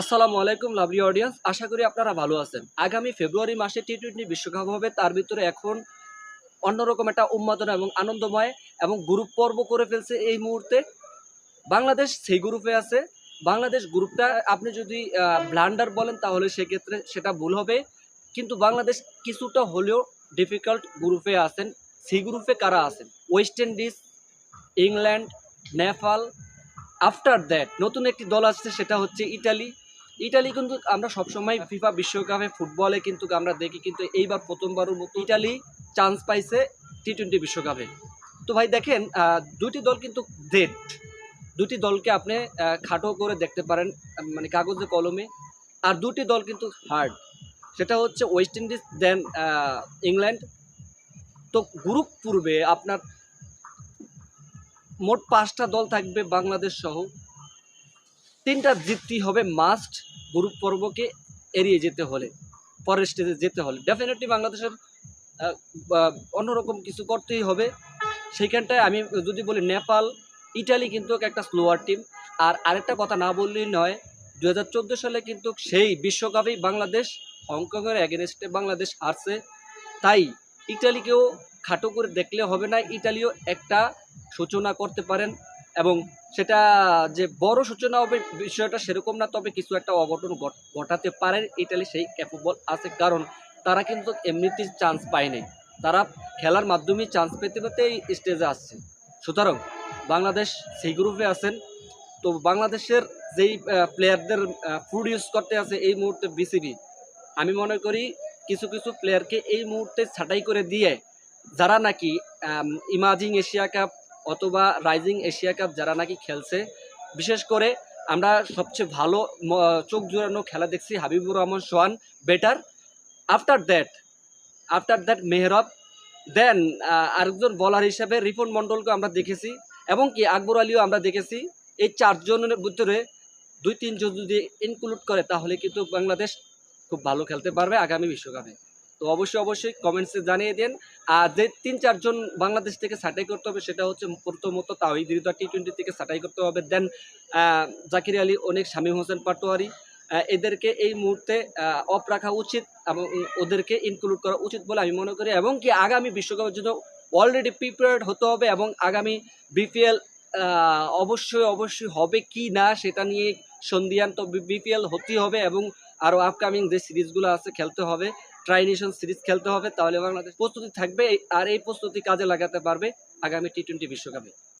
আসসালামু আলাইকুম lovely audience আশা করি আপনারা ভালো আছেন। আগামী ফেব্রুয়ারি মাসে টি টোয়েন্টি বিশ্বকাপ হবে। তার ভিতরে এখন অন্যরকম একটা উন্মাদনা এবং আনন্দময় এবং গ্রুপ পর্ব করে ফেলছে এই মুহূর্তে। বাংলাদেশ সেই গ্রুপে আছে। বাংলাদেশ গ্রুপটা আপনি যদি ব্লান্ডার বলেন, তাহলে সেক্ষেত্রে সেটা ভুল হবে। কিন্তু বাংলাদেশ কিছুটা হলেও ডিফিকাল্ট গ্রুপে আছেন। সেই গ্রুপে কারা আছেন? West Indies England Nepal after that নতুন একটি দল আসছে, সেটা হচ্ছে ইটালি ইটালি কিন্তু আমরা সবসময় ফিফা বিশ্বকাপে ফুটবলে কিন্তু আমরা দেখি কিন্তু এইবার প্রথমবারের মতো ইটালি চান্স পাইছে টি টোয়েন্টি বিশ্বকাপে। তো ভাই দেখেন দুটি দল কিন্তু ডেট দুটি দলকে আপনি খাটো করে দেখতে পারেন মানে কাগজে কলমে। আর দুটি দল কিন্তু হার্ড সেটা হচ্ছে ওয়েস্ট ইন্ডিজ দেন ইংল্যান্ড তো গ্রুপ পূর্বে আপনার মোট পাঁচটা দল থাকবে বাংলাদেশ সহ। তিনটা জিততেই হবে মাস্ট গ্রুপ পর্বকে এড়িয়ে যেতে হলে পরের স্টেজে যেতে হলে। ডেফিনেটলি বাংলাদেশের অন্যরকম কিছু করতেই হবে। সেইখানটায় আমি যদি বলি নেপাল, ইটালি কিন্তু একটা স্লোয়ার টিম আর আরেকটা কথা না বললেই নয় দু সালে কিন্তু সেই বিশ্বকাপেই বাংলাদেশ, হংকংয়ের এগেনস্টে বাংলাদেশ হারছে। তাই ইটালিকেও খাটো করে দেখলে হবে না। ইটালিও একটা সূচনা করতে পারেন। এবং সেটা যে বড় সূচনা হবে বিষয়টা সেরকম না, তবে কিছু একটা অঘটন ঘট- ঘটাতে পারে ইটালি সেই ক্যাপেবল আছে। কারণ তারা কিন্তু এমনিতেই চান্স পায়নি তারা খেলার মাধ্যমে চান্স পেতে পেতে এই স্টেজে আসছে। সুতরাং বাংলাদেশ সেই গ্রুপে আছেন। তো বাংলাদেশের যেই প্লেয়ারদের ফুড ইউজ করতে আছে এই মুহূর্তে বিসিবি আমি মনে করি কিছু কিছু প্লেয়ারকে এই মুহূর্তে ছাঁটাই করে দিয়ে যারা নাকি ইমাজিং এশিয়া কাপ অথবা রাইজিং এশিয়া কাপ যারা নাকি খেলছে, বিশেষ করে আমরা সবচেয়ে ভালো চোখ জোড়ানো খেলা দেখছি Habibur Rahman, Sohan, better. After that after that Mehrob then আরেকজন বলার হিসেবে রিপন মণ্ডলকে আমরা দেখেছি এবং কি আকবর আলীও আমরা দেখেছি। এই চারজনের ভিতরে দুই তিনজন যদি ইনক্লুড করে, তাহলে কিন্তু বাংলাদেশ খুব ভালো খেলতে পারবে আগামী বিশ্বকাপে। তো অবশ্যই অবশ্যই কমেন্টসে জানিয়ে দেন। আর যে তিন, চারজন বাংলাদেশ থেকে ছাঁটাই করতে হবে সেটা হচ্ছে প্রথমত তাহিদ রিদা টি টোয়েন্টি থেকে ছাঁটাই করতে হবে। দেন জাকির আলী, অনেক শামীম হোসেন পাটোয়ারি। এদেরকে এই মুহূর্তে অফ রাখা উচিত এবং ওদেরকে ইনক্লুড করা উচিত বলে আমি মনে করি। এবং কি আগামী বিশ্বকাপের জন্য অলরেডি প্রিপেয়ার্ড হতে হবে এবং আগামী বিপিএল অবশ্যই অবশ্যই হবে কি না সেটা নিয়ে সন্ধিয়ান তো বিপিএল হতেই হবে এবং আরও আপকামিং যে সিরিজগুলো আছে খেলতে হবে। ট্রাইনেশন সিরিজ খেলতে হবে, তাহলে বাংলাদেশ প্রস্তুতি থাকবে, আর এই প্রস্তুতি কাজে লাগাতে পারবে আগামী টি টোয়েন্টি বিশ্বকাপে।